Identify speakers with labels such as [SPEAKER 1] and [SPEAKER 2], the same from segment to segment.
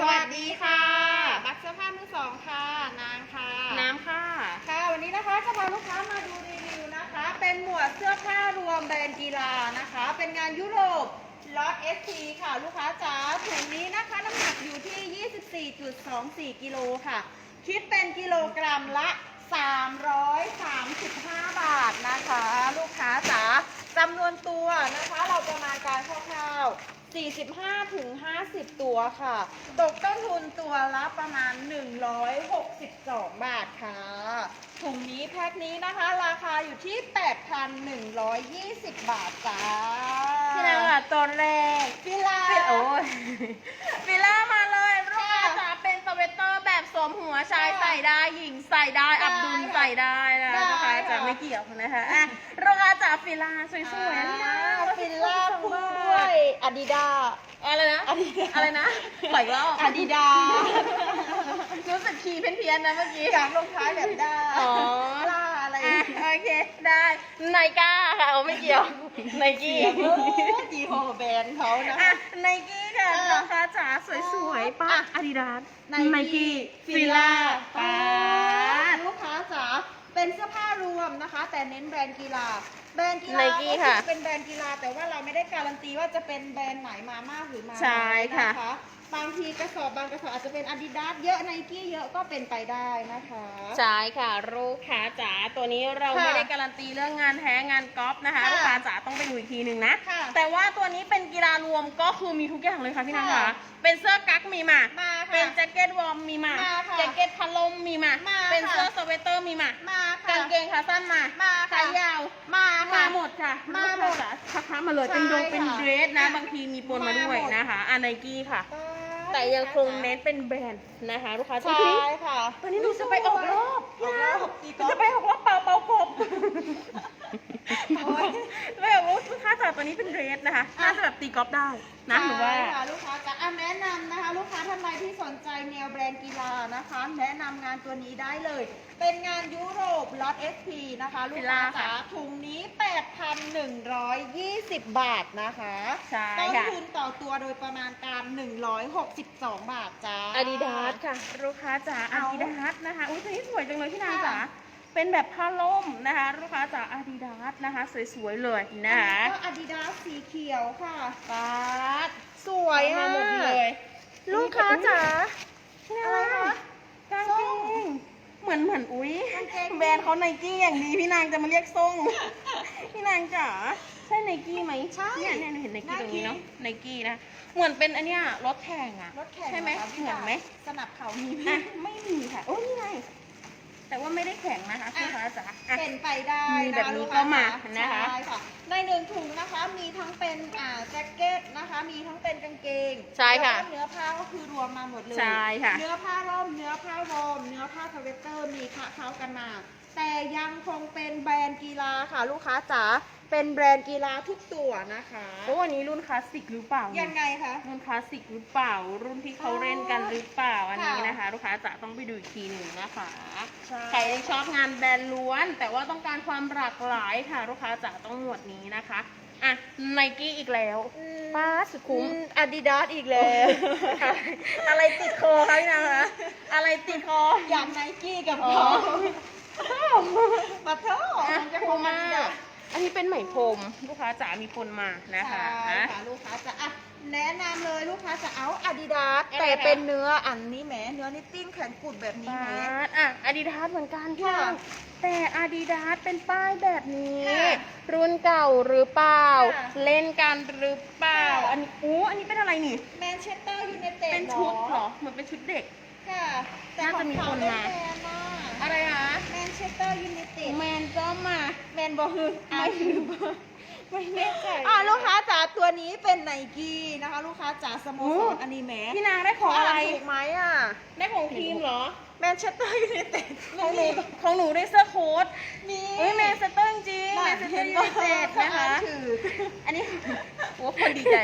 [SPEAKER 1] สวัสดีค่ะ บักเสื้อผ้ามือสองค่ะ นางค่ะ
[SPEAKER 2] น้ำค่ะ
[SPEAKER 1] ค่ะ วันนี้นะคะจะพาลูกค้ามาดูรีวิวนะคะ เป็นหมวดเสื้อผ้ารวมแบรนด์กีฬานะคะ เป็นงานยุโรปล็อต ST ค่ะ ลูกค้าจ๋าถุงนี้นะคะน้ำหนักอยู่ที่ 24.24 กิโลค่ะ คิดเป็นกิโลกรัมละ 335 บาทนะคะ ลูกค้าจ๋าจำนวนตัวนะคะ เราประมาณการคร่าวๆ 45ถึง50 ตัวค่ะ ตกต้นทุนตัวละประมาณ 162 บาทค่ะถุงนี้แพ็คนี้นะคะ ราคาอยู่ที่ 8,120 บาทจ้า
[SPEAKER 2] พี่นางค่ะตัวแรก
[SPEAKER 1] ฟิลา
[SPEAKER 2] ฟิลโอ้ยฟิลล่ามาเลยลูกค้าจ๋าเป็นสเวตเตอร์แบบสวมหัวชายใส่ได้หญิงใส่ได้อับดุลใส่ได้นะ
[SPEAKER 1] ได้
[SPEAKER 2] ลูกค้าจ๋า
[SPEAKER 1] ค่ะ
[SPEAKER 2] ไม่เกี่ยวนะคะอะลูกค้าจ๋าฟิลล่าสวยๆนะ
[SPEAKER 1] อ่าฟิลล่าคู่ด้วย อาดิดา
[SPEAKER 2] อะไรนะ
[SPEAKER 1] Adidas
[SPEAKER 2] อะไรนะปล่อยอีกรอบ
[SPEAKER 1] อาดิดา
[SPEAKER 2] รู้สึกคีย์เพี้ยนๆนะเมื่อกี้
[SPEAKER 1] จากลงท้ายแบบด้า
[SPEAKER 2] อ๋อ
[SPEAKER 1] ล่าอะไร
[SPEAKER 2] อะโอเค ได้ไนก้าค่ะเอาไม่เกี่ยวไนกี้
[SPEAKER 1] จีโฮแบรนด์เขานะ
[SPEAKER 2] อะ
[SPEAKER 1] คะ
[SPEAKER 2] ไนกี้ค่ะ
[SPEAKER 1] อะ
[SPEAKER 2] ราคาจ๋าสวยๆป้า
[SPEAKER 1] อะ
[SPEAKER 2] อาดิดาส
[SPEAKER 1] Nike
[SPEAKER 2] ไนกี้ฟิล่า
[SPEAKER 1] ป้
[SPEAKER 2] ป้าด
[SPEAKER 1] ลูกค้าจ๋า เป็นเสื้อผ้ารวมนะคะ แต่เน้นแบรนด์กีฬา แบรนด์กีฬา
[SPEAKER 2] Nike
[SPEAKER 1] ก็
[SPEAKER 2] ค่ะ
[SPEAKER 1] เป็นแบรนด์กีฬาแต่ว่าเราไม่ได้การันตีว่าจะเป็นแบรนด์ไหนมามากหรือมา
[SPEAKER 2] ใช่
[SPEAKER 1] น้อย
[SPEAKER 2] ค่ะ
[SPEAKER 1] นะคะ บางทีกระสอบบางกระสอบอาจจะเป็นอาดิดาสเยอะไนกี้เยอะก็เป็นไปได้นะคะ
[SPEAKER 2] ใช่ค่ะลูกค้าจ๋าตัวนี้เรา
[SPEAKER 1] ค่ะ
[SPEAKER 2] ไม่ได้การันตีเรื่องงานแท้งานกอล์ฟนะคะ
[SPEAKER 1] ค่ะ
[SPEAKER 2] ลูกค้าจ๋าต้องไปดูอีกทีหนึ่งนะ
[SPEAKER 1] ค่ะ
[SPEAKER 2] แต่ว่าตัวนี้เป็นกีฬารวมก็คือมีทุกอย่างเลยค่ะพี่นาง
[SPEAKER 1] ค่ะ
[SPEAKER 2] ค่ะเป็นเสื้อกั๊กมีมา
[SPEAKER 1] มาค่ะ
[SPEAKER 2] เป็นแจ็คเก็ตวอร์มมีมา
[SPEAKER 1] มาค่ะ
[SPEAKER 2] แจ็คเก็ตพัดลมมีมา
[SPEAKER 1] มา
[SPEAKER 2] เป็น
[SPEAKER 1] ค่ะ
[SPEAKER 2] เสื้อสเวตเตอร์มีมา
[SPEAKER 1] มาค่ะ
[SPEAKER 2] กางเกงขาสั้นมา
[SPEAKER 1] มาค่ะ
[SPEAKER 2] ขายาว
[SPEAKER 1] มา
[SPEAKER 2] มา
[SPEAKER 1] ค่ะ
[SPEAKER 2] หมดค่ะ
[SPEAKER 1] มาหมด
[SPEAKER 2] ลูกค้จ๋าทักๆมาเลย
[SPEAKER 1] ใช่
[SPEAKER 2] เป็นดงเป็น
[SPEAKER 1] ค่ะ
[SPEAKER 2] เดรสนะ
[SPEAKER 1] อะ
[SPEAKER 2] บางทีมีปนมาด้วย
[SPEAKER 1] มาหมด
[SPEAKER 2] นะคะอันไนกี้ค่ะ แต่ยังคงเน้นเป็นแบรนด์นะคะลูกค้า
[SPEAKER 1] ใช่
[SPEAKER 2] ทีนี้
[SPEAKER 1] ค่ะ
[SPEAKER 2] วันนี้หนูจะไปออกรอบ
[SPEAKER 1] ออกรอบตีกอล์ฟ
[SPEAKER 2] จะไปออกรอบเป่าเป่ากบ
[SPEAKER 1] โอ้ย
[SPEAKER 2] ไม่ออกรอบลูกค้าจ๋าตัวนี้เป็นเดรสนะคะน่าจะแบบตีกอล์ฟได้นะหนูว่า
[SPEAKER 1] ใช่ค่ะลูกค้า สนใจแนวแบรนด์กีฬานะคะ แนะนำงานตัวนี้ได้เลย เป็นงานยุโรปล็อต SP นะคะ ลูกค้า
[SPEAKER 2] กีฬา
[SPEAKER 1] จ๋า
[SPEAKER 2] ค่ะ
[SPEAKER 1] ถุงนี้ 8,120 บาทนะคะ
[SPEAKER 2] ใช่
[SPEAKER 1] ต้น
[SPEAKER 2] ค่ะ
[SPEAKER 1] ทุนต่อตัวโดยประมาณการ 162 บาทจ้า
[SPEAKER 2] อาดิดาสค่ะ ลูกค้าจ๋าอา
[SPEAKER 1] เอา
[SPEAKER 2] ดิดาสนะคะ อุ้ยตัวนี้สวยจังเลยพี่นาง
[SPEAKER 1] ค่ะ
[SPEAKER 2] จ๋าเป็นแบบผ้าล่มนะคะ ลูกค้าจ๋าอาดิดาสนะคะ สวยๆเลยนะคะ
[SPEAKER 1] ก็อาดิดาสสีเขียวค่ะ
[SPEAKER 2] ปาด
[SPEAKER 1] สวย
[SPEAKER 2] มา
[SPEAKER 1] อะ
[SPEAKER 2] หมดเลย
[SPEAKER 1] ลูกค้าจ๋า
[SPEAKER 2] อะไรคะกางเกงเหมือนเหมือนอุ้ยแบรนด์เขาไนกี้อย่างดีพี่นางจะมาเรียกส่งพี่นางจ๋าใช่ไนกี้ไหม
[SPEAKER 1] ใช่
[SPEAKER 2] เนี่ยเนี่ยหนูเห็นไนกี้ตรงนี้
[SPEAKER 1] Nike
[SPEAKER 2] เนาะไนกี้นะเหมือนเป็นอันเนี้ยรถแข่งอะ
[SPEAKER 1] รถแข่ง
[SPEAKER 2] ใช่ไหม
[SPEAKER 1] รคะพี่
[SPEAKER 2] เหมือนไหม
[SPEAKER 1] สนับเขามีไหม
[SPEAKER 2] อะไม่มีค่ะโอ้นี่ไง แต่ว่าไม่ได้แข่งนะคะพี่ค้าจ๋าอะ
[SPEAKER 1] เป็นไปได้
[SPEAKER 2] มีแบบนี้ะก็มา
[SPEAKER 1] ลูค้
[SPEAKER 2] นะคะ
[SPEAKER 1] ใช่ค่ะในหนึ่งถุงนะคะมีทั้งเป็นอ่าแจ็คเก็ตนะคะ มีทั้งเป็นกางเกง
[SPEAKER 2] ใช่ค่ะ
[SPEAKER 1] แล้วก็เนื้อผ้าก็คือรวมมาหมดเลย
[SPEAKER 2] ใช่ค่ะ
[SPEAKER 1] เนื้อผ้าร่มเนื้อผ้าวอร์มเนื้อผ้าสเวตเตอร์มีคะเข้ากันมา แต่ยังคงเป็นแบรนด์กีฬาค่ะลูกค้าจ๋าเป็นแบรนด์กีฬาทุกตัวนะคะ
[SPEAKER 2] โอ้อันนี้รุ่นคลาสสิกหรือเปล่าเนี่ย
[SPEAKER 1] ยังไงคะ
[SPEAKER 2] รุ่นคลาสสิกหรือเปล่า รุ่นที่เขาเล่นกันหรือเปล่าอันนี้
[SPEAKER 1] ค่ะ
[SPEAKER 2] นะคะ ลูกค้าจะต้องไปดูอีกทีหนึ่งนะคะ
[SPEAKER 1] ใช่
[SPEAKER 2] ใครที่ชอบงานแบรนด์ล้วน แต่ว่าต้องการความหลากหลายค่ะ ลูกค้าจะต้องหมวดนี้นะคะอะไนกี้อีกแล้วป้าสุดคุ้ม
[SPEAKER 1] อาดิดาสอีกแล้ว
[SPEAKER 2] อะไรติดคอคะพี่นางคะอะไรติดคอ
[SPEAKER 1] อยากไนกี้กับ
[SPEAKER 2] อ๋อ
[SPEAKER 1] เขา มาเถอะ
[SPEAKER 2] อะ
[SPEAKER 1] มันจะ
[SPEAKER 2] คุ้ม
[SPEAKER 1] มา
[SPEAKER 2] มา
[SPEAKER 1] ดี
[SPEAKER 2] ก
[SPEAKER 1] อะ
[SPEAKER 2] อันนี้เป็นไหมพรมลูกค้าจ๋ามีปนมานะคะ
[SPEAKER 1] ใช่ค่ะลูกค้าจะอะแนะนำเลยลูกค้าจะเอาอาดิดาส
[SPEAKER 2] อะไรคะ
[SPEAKER 1] แต่เป็นเนื้ออันนี้แหมเนื้อนิตติ้งแขนกุดแบบนี้
[SPEAKER 2] บา
[SPEAKER 1] แหม
[SPEAKER 2] สอะอาดิดาสเหมือนกันพี่
[SPEAKER 1] ค่ะ
[SPEAKER 2] นางแต่อาดิดาสเป็นป้ายแบบนี้
[SPEAKER 1] ค่ะ
[SPEAKER 2] รุ่นเก่าหรือเปล่า
[SPEAKER 1] ค่ะ
[SPEAKER 2] เล่นกันหรือเปล่า
[SPEAKER 1] ค่ะ
[SPEAKER 2] อันนี้อู้อันนี้เป็นอะไรนี่
[SPEAKER 1] แมนเชสเตอร์ยูไนเต็ด
[SPEAKER 2] เป็นชุดเหรอเหมือนเป็นชุดเด็ก
[SPEAKER 1] ค่ะแต่
[SPEAKER 2] น่าจะมีคนมา
[SPEAKER 1] แมนมา
[SPEAKER 2] อะไรคะ
[SPEAKER 1] แมนเชสเตอร์ยูไนเต็ด
[SPEAKER 2] แมนก็มา
[SPEAKER 1] แมนบอคือ
[SPEAKER 2] ไม่ ไม่แน่ใจ
[SPEAKER 1] อ่าลูกค้าจ๋าตัวนี้เป็นไนกี้นะคะ ลูกค้าจ๋าสโมสรอันนี้แหม
[SPEAKER 2] พี่นางได้ของอะไรา
[SPEAKER 1] นถูกไหมอะ
[SPEAKER 2] ได้ของทีมเหรอ
[SPEAKER 1] แมนเชสเตอร์ยูไนเต็ด
[SPEAKER 2] ของหนูของหนูได้เสื้อโค้ท
[SPEAKER 1] นี่
[SPEAKER 2] เฮ้ยแมนเชสเตอร์จริงแมนเชสเตอร์ยูไนเต็ดนะคะ
[SPEAKER 1] ถือ
[SPEAKER 2] อันนี้โอ้คนดีใจ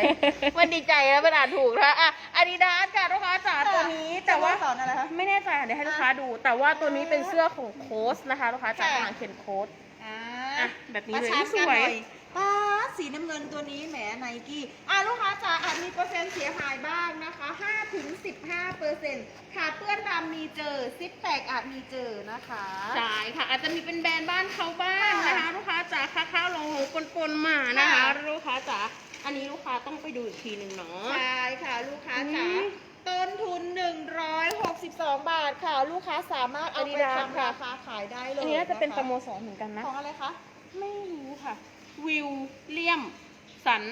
[SPEAKER 2] คนดีใจแล้วเป็นอ่านถูกนะคะอะอาดิดาสค่ะลูกค้าจ๋าตัวนี้แต่ว่า
[SPEAKER 1] สอนอะไรคะ
[SPEAKER 2] ไม่แน่ใจอะเดี๋ยวให้ลูกค้าดู แต่ว่าตัวนี้เป็นเสื้อของโค้ชนะคะลูกค้าจ๋า
[SPEAKER 1] ค่ะ
[SPEAKER 2] กำลังเขียนโค้ช
[SPEAKER 1] อ่า
[SPEAKER 2] อะแบบนี้เลย
[SPEAKER 1] มา
[SPEAKER 2] ส
[SPEAKER 1] ชาร์จ
[SPEAKER 2] ว
[SPEAKER 1] กันห
[SPEAKER 2] ย
[SPEAKER 1] น่อ ป้าดสีน้ำเงินตัวนี้แหมไนกี้อะลูกค้าจ๋าอาจมีเปอร์เซ็นต์เสียหายบ้างนะคะ5ถึง15เปอร์เซ็นต์ขาดเปื้อนดำมีเจอซิปแตกอาจมีเจอนะคะ
[SPEAKER 2] ใช่ค่ะ อาจจะมีเป็นแบรนด์บ้านเขาบ้าง
[SPEAKER 1] ค่ะ
[SPEAKER 2] นะคะ ลูกค้าจ๋าค้าข้าวลงปนปนๆมานะคะ
[SPEAKER 1] ค่ะ
[SPEAKER 2] ลูกค้าจ๋าอันนี้ลูกค้าต้องไปดูอีกทีหนึ่งเนาะ
[SPEAKER 1] ใช่ค่ะลูกค้า
[SPEAKER 2] อืม
[SPEAKER 1] จ๋าต้นทุน 162 บาทค่ะ ลูกค้าสามารถเอาไป
[SPEAKER 2] Adidas
[SPEAKER 1] ทำราคาขายได้เลย
[SPEAKER 2] อันนี้น่าจะเป็น
[SPEAKER 1] ค
[SPEAKER 2] สโมสรเหมือนกันนะ
[SPEAKER 1] ของอะไรคะ
[SPEAKER 2] ไม่รู้ค่ะ วิวเลียม สัน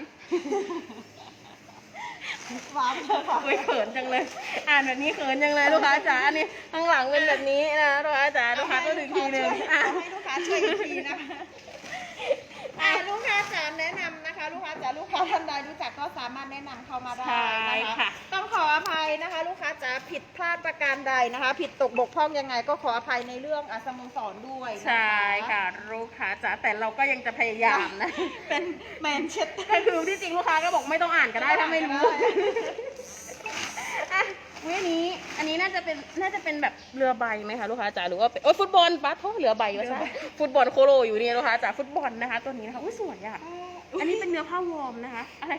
[SPEAKER 1] ว้าวเลยค่ะ
[SPEAKER 2] โอ้ยเขินจังเลย อ่านแบบนี้เขินจังเลยลูกค้าจ๋าอันนี้ข้างหลังเป็นแบบนี้นะลูกค้าจ๋าลูกค้าก็ดูอีกทีหนึ่งอะ
[SPEAKER 1] เอาให้ลูกค้าช่วยอีกทีนะคะอะลูกค้าจ๋าแนะนำนะคะ ลูกค้าจ๋าลูกค้าท่านใดรู้จักก็สามารถแนะนำเข้ามาได้
[SPEAKER 2] ใช่
[SPEAKER 1] นะคะ
[SPEAKER 2] ค่ะ
[SPEAKER 1] ต้องขออภัยนะคะลูกค้า จ๋าผิดพลาดประการใดนะคะ ผิดตกบกพร่องยังไงก็ขออภัยในเรื่องอะสโมสรด้วยน
[SPEAKER 2] ใช่ค่ะลูกค้าจ๋าแต่เราก็ยังจะพยายามนะ
[SPEAKER 1] เป็นแมนเชสเตอร์
[SPEAKER 2] ก็คือที่จริงลูกค้าก็บอกไม่ต้องอ่านก็ได้ถ้าไม่รู้อะวิอันนี้อันนี้น่าจะเป็นน่าจะเป็นแบบเรือใบไหมคะลูกค้าจ๋าหรือว่าเป็นโอ้ยฟุตบอลปัสโทเรือใบวะใช่ฟุตบอลโคโลอยู่เนี่ยลูกค้าจ๋าฟุตบอลนะคะ ตัวนี้นะคะอุ้ยสวยอะอันนี้เป็นเนื้อผ้าวอร์มนะคะ อะไร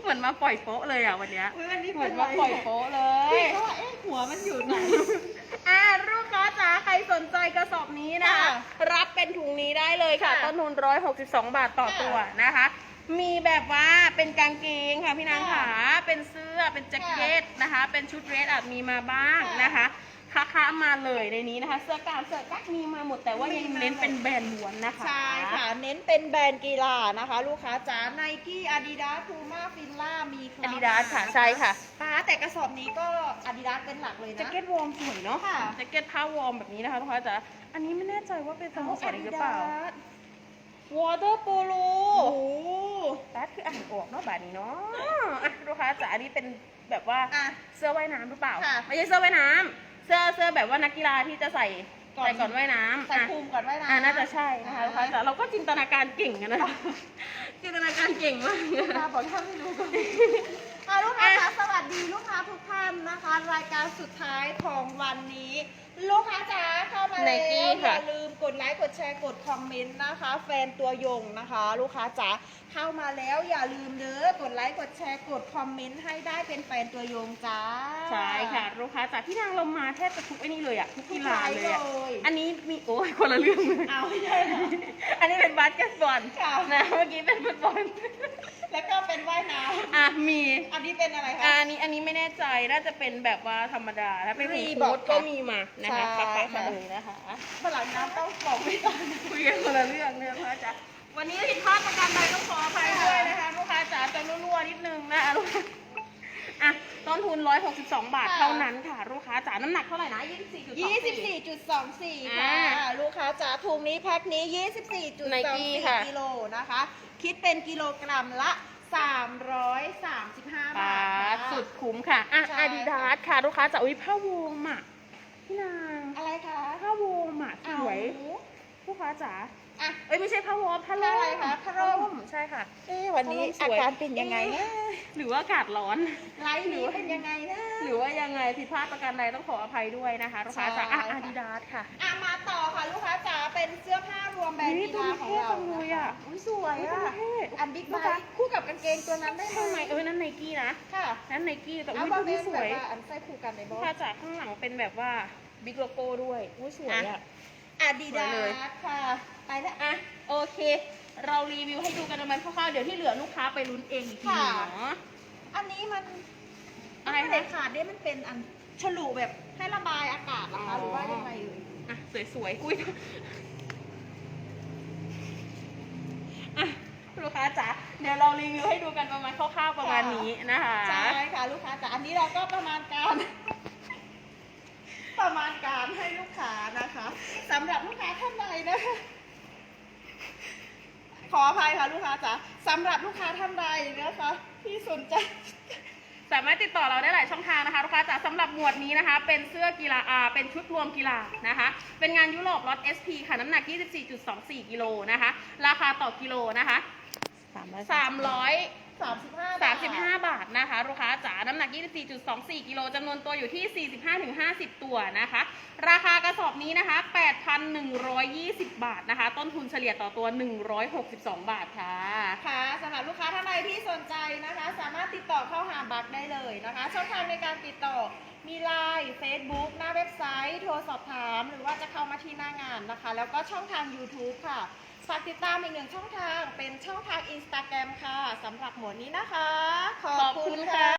[SPEAKER 2] เหมือนมาปล่อยโป๊ะเลยอะวันเนี้ย
[SPEAKER 1] อุ๊ยวันนี้
[SPEAKER 2] เหมื
[SPEAKER 1] เป็
[SPEAKER 2] อน
[SPEAKER 1] น
[SPEAKER 2] มา
[SPEAKER 1] ไร
[SPEAKER 2] ปล่อยโป๊ะเลย
[SPEAKER 1] พี่ก็ว่าเอ๊ะหัวมันอยู่ไหน
[SPEAKER 2] อ่าลูกค้าจ๋าใครสนใจกระสอบนี้นะคะ
[SPEAKER 1] ค่ะ
[SPEAKER 2] รับเป็นถุงนี้ได้เลยค่ะ
[SPEAKER 1] ค่ะ
[SPEAKER 2] ต้นทุน162 บาทต่อ
[SPEAKER 1] ค่ะ
[SPEAKER 2] ตัวนะคะ มีแบบว่าเป็นกางเกงค่ะพี่นาง
[SPEAKER 1] ค่ะ
[SPEAKER 2] ขาเป็นเสื้อเป็นแจ็คเก็ตนะคะ เป็นชุดเดรสอาจมีมาบ้าง
[SPEAKER 1] ค่ะ
[SPEAKER 2] นะคะ ค้าค้ามาเลยในนี้นะคะ เสื้อกล้ามเสื้อกั๊กมีมาหมดแต่ว่ายัง
[SPEAKER 1] มีมา
[SPEAKER 2] เน้นเป็นแบรนด์ล้วนนะคะ
[SPEAKER 1] ใช่ค่ะ เน้นเป็นแบรนด์กีฬานะคะ ลูกค้าจ๋าไนกี้อาดิดาสพูม่าฟิลล่ามีครบ
[SPEAKER 2] Adidas ค่ะใช่ค่ะ
[SPEAKER 1] ป้าแต่กระสอบนี้ก็อาดิดาสเป็นหลักเลยนะ
[SPEAKER 2] แจ็คเก็ตวอร์มสวยเนาะ
[SPEAKER 1] ค่ะ
[SPEAKER 2] แจ็คเก็ตผ้าวอร์มแบบนี้นะคะลูกค้าจ๋าอันนี้ไม่แน่ใจว่าเป็นสโมสรอีกหรือเปล่า
[SPEAKER 1] วอเตอร์โปโล
[SPEAKER 2] โอ้โหแป๊ดคืออ่านออกเนาะบาทนี้เนาะอะลูกค้าจ๋าอันนี้เป็นแบบว่า
[SPEAKER 1] อะ
[SPEAKER 2] เสื้อว่ายน้ำหรือเปล่า
[SPEAKER 1] ค่ะ
[SPEAKER 2] ไม่ใช่เสื้อว่ายน้ำเสื้อเสื้อแบบว่านักกีฬาที่จะใส่
[SPEAKER 1] ก่อน
[SPEAKER 2] ใส่ก่อนว่ายน้ำ
[SPEAKER 1] ใส่
[SPEAKER 2] อะ
[SPEAKER 1] ภูมิก่อนไว้นะ
[SPEAKER 2] อ่าน่าจะใช่นะคะลูกค้าจ๋าเราก็จินตนาการเก่งกันนะจินตนาการเก่งมาก
[SPEAKER 1] ลูกค้าบอกถ้าไม่รู้ก็อะลูกค้าคะสวัสดีลูกค้าทุกท่านนะคะ รายการสุดท้ายของวันนี้ ลูกค้าจ๋าเข้ามาแล้ว
[SPEAKER 2] Nike
[SPEAKER 1] อ
[SPEAKER 2] ค่ะ
[SPEAKER 1] ย่าลืม กดไลค์กดแชร์กดคอมเมนต์นะคะ แฟนตัวยงนะคะ ลูกค้าจ๋าเข้ามาแล้วอย่าลืมเด้อกดไลค์กดแชร์กดคอมเมนต์ให้ได้เป็นแฟนตัวยงจ้า
[SPEAKER 2] ใช่ค่ะลูกค้าจ๋าพี่นางเรามาแทบจะทุกไอ้นี่เลยอะทุก
[SPEAKER 1] ทุก
[SPEAKER 2] กี
[SPEAKER 1] ไล
[SPEAKER 2] ฬา
[SPEAKER 1] ค์
[SPEAKER 2] เล
[SPEAKER 1] เลย
[SPEAKER 2] อะ
[SPEAKER 1] ย
[SPEAKER 2] อันนี้มีโอ้ยคนละเรื่องเลย
[SPEAKER 1] เอาไม่ใช่เหรอ
[SPEAKER 2] อันนี้เป็นบาสเกตบอล
[SPEAKER 1] ค่ะ
[SPEAKER 2] นะเมื่อกี้เป็นฟุตบอล
[SPEAKER 1] แล้วก็เป็นว่ายน้
[SPEAKER 2] อะมีำ
[SPEAKER 1] อันนี้เป็นอะไรคะ
[SPEAKER 2] อันนี้อันนี้ไม่แน่ใจน่าจะเป็นแบบว่าธรรมดาถ้าเป็นของ
[SPEAKER 1] Reebok
[SPEAKER 2] โค้ดก็
[SPEAKER 1] ค่ะ
[SPEAKER 2] มีมานะคะ
[SPEAKER 1] ใช่
[SPEAKER 2] ปักๆมา
[SPEAKER 1] ค่ะ
[SPEAKER 2] เลยนะคะ
[SPEAKER 1] ฝรั่งน้ำต้องบอกไม่ต้อง
[SPEAKER 2] คุยกันคนละเรื่องเนี่ยลูกค้าจ๋าวันนี้ผิดพลาดประการใดต้องขออภัยด้วยนะคะลูกค้าจ๋าจะรั่วๆนิดนึงนะคะลูกค้าอะ ต้นทุน 162 บาท
[SPEAKER 1] ค่ะ
[SPEAKER 2] เท่านั้นค่ะ ลูกค้าจ๋าน้ำหนักเท่าไหร่นะ24.24
[SPEAKER 1] 24.24 ค่ะ
[SPEAKER 2] อ่า
[SPEAKER 1] ลูกค้าจ๋าถุงนี้แพ็คนี้
[SPEAKER 2] Nike ค่ะ
[SPEAKER 1] 24.24กิโลนะคะ คิดเป็นกิโลกรัมละ 335บา
[SPEAKER 2] บา
[SPEAKER 1] ท
[SPEAKER 2] ท
[SPEAKER 1] ค่ะ
[SPEAKER 2] สุดคุ้มค่ะอะ
[SPEAKER 1] ใช่
[SPEAKER 2] อาดิดาสค่ะ ลูกค้าจ๋าอุ้ยผ้าวงอะพี่นาง
[SPEAKER 1] อะไรคะ
[SPEAKER 2] ผ้าวงอะสวย
[SPEAKER 1] เอา
[SPEAKER 2] ลูกค้าจ๋า
[SPEAKER 1] อะ
[SPEAKER 2] เอ้ยไม่ใช่ผ้าวอร์มผ้า
[SPEAKER 1] ผ้า
[SPEAKER 2] ร่
[SPEAKER 1] อะไร
[SPEAKER 2] ม
[SPEAKER 1] คะผ้าร่ม
[SPEAKER 2] ใช่ค่ะ
[SPEAKER 1] เอ๊ะวันนี้
[SPEAKER 2] ผ้า
[SPEAKER 1] อา
[SPEAKER 2] ร่มสวย
[SPEAKER 1] การเป็นยังไงนะ
[SPEAKER 2] หรือว่าอากาศร้อน
[SPEAKER 1] ไลฟ์นี้เป็นยังไงนะ
[SPEAKER 2] หรือว่ายังไงผิดพลาดประการใดต้องขออภัยด้วยนะคะลูกค้าจ๋าอะ
[SPEAKER 1] ใช่ค่ะ
[SPEAKER 2] อาดิดาสค่ะ
[SPEAKER 1] อะมาต่อค่ะลูกค้าจ๋าเป็นเสื้อผ้ารวมแบรนด์
[SPEAKER 2] นี่
[SPEAKER 1] กีฬาของเรา
[SPEAKER 2] ตัวนี้เท่จังเลยอะ
[SPEAKER 1] อุ๊ยสวยอะ
[SPEAKER 2] เท่
[SPEAKER 1] อันบิ๊กไบ
[SPEAKER 2] ลูกค้า
[SPEAKER 1] ค์คู่กับกางเกงตัวนั้นได้ไหม
[SPEAKER 2] ข้างในเอ้ยนั่นไนกี้นะ
[SPEAKER 1] ค่ะ
[SPEAKER 2] นั่นไนกี้แต่
[SPEAKER 1] เอา
[SPEAKER 2] อุ้ย
[SPEAKER 1] บา
[SPEAKER 2] ตัว
[SPEAKER 1] เบ
[SPEAKER 2] นี้
[SPEAKER 1] น
[SPEAKER 2] ส
[SPEAKER 1] แบ
[SPEAKER 2] วย
[SPEAKER 1] บว่าอันใส่คู่กันในบ
[SPEAKER 2] ลู
[SPEAKER 1] อกส
[SPEAKER 2] ค้าจ๋าข้างหลังเป็นแบบว่าบิ๊กโลโก้ด้วยอุ้ยสวยอะ
[SPEAKER 1] อาดิ
[SPEAKER 2] สวย
[SPEAKER 1] ดา
[SPEAKER 2] เลย
[SPEAKER 1] สค่ะ ไปแล้ว
[SPEAKER 2] อะโอเค เรารีวิวให้ดูกันประมาณคร่าวๆเดี๋ยวที่เหลือลูกค้าไปลุ้นเองอีกทีหนึง
[SPEAKER 1] ค่ะ
[SPEAKER 2] เนาะ
[SPEAKER 1] อันนี้มัน
[SPEAKER 2] อะไร
[SPEAKER 1] ม่
[SPEAKER 2] คะ
[SPEAKER 1] ได้ขาดเนี่ยมันเป็นอันฉลุแบบให้ระบายอากาศเหรอ
[SPEAKER 2] อ๋
[SPEAKER 1] คะ
[SPEAKER 2] อ
[SPEAKER 1] หรือว่ายังไงเอ่ย
[SPEAKER 2] อะสวยๆอุ้ยอะลูกค้าจ๋าเดี๋ยวเรารีวิวให้ดูกันประมาณคร่าวๆประมาณนี้นะคะ
[SPEAKER 1] ใช่ค่ะลูกค้าแต่อันนี้เราก็ประมาณการ ประมาณการให้ลูกค้านะคะสำหรับลูกค้าท่านใดนะคะ ขออภัยค่ะลูกค้าจ๋าสำหรับลูกค้าท่านใดนะคะที่สนใจ
[SPEAKER 2] สามารถติดต่อเราได้หลายช่องทางนะคะลูกค้าจ๋าสำหรับหมวดนี้นะคะ เป็นเสื้อกีฬาอาเป็นชุดรวมกีฬานะคะ เป็นงานยุโรปล็อต SP ค่ะ น้ำหนัก 24.24 กิโลนะคะ ราคาต่อกิโลนะคะ 300
[SPEAKER 1] 35บาท
[SPEAKER 2] 35 บาทนะคะ ลูกค้าจ๋า น้ำหนัก 24.24 กิโลจำนวนตัวอยู่ที่ 45-50 ตัวนะคะ ราคากระสอบนี้นะคะ 8,120 บาทนะคะ ต้นทุนเฉลี่ยต่อตัว 162 บาทค่ะ
[SPEAKER 1] ค่ะสำหรับลูกค้าท่านใดที่สนใจนะคะ สามารถติดต่อเข้าหาบักได้เลยนะคะ ช่องทางในการติดต่อมีไลน์ Facebook หน้าเว็บไซต์ โทรสอบถาม หรือว่าจะเข้ามาที่หน้างานนะคะ แล้วก็ช่องทาง YouTube ค่ะ ฝากติดตามอีกหนึ่งช่องทางเป็นช่องทางอินสตาแกรมค่ะสำหรับหมวดนี้นะคะ ขอบคุ
[SPEAKER 2] ณค่ะ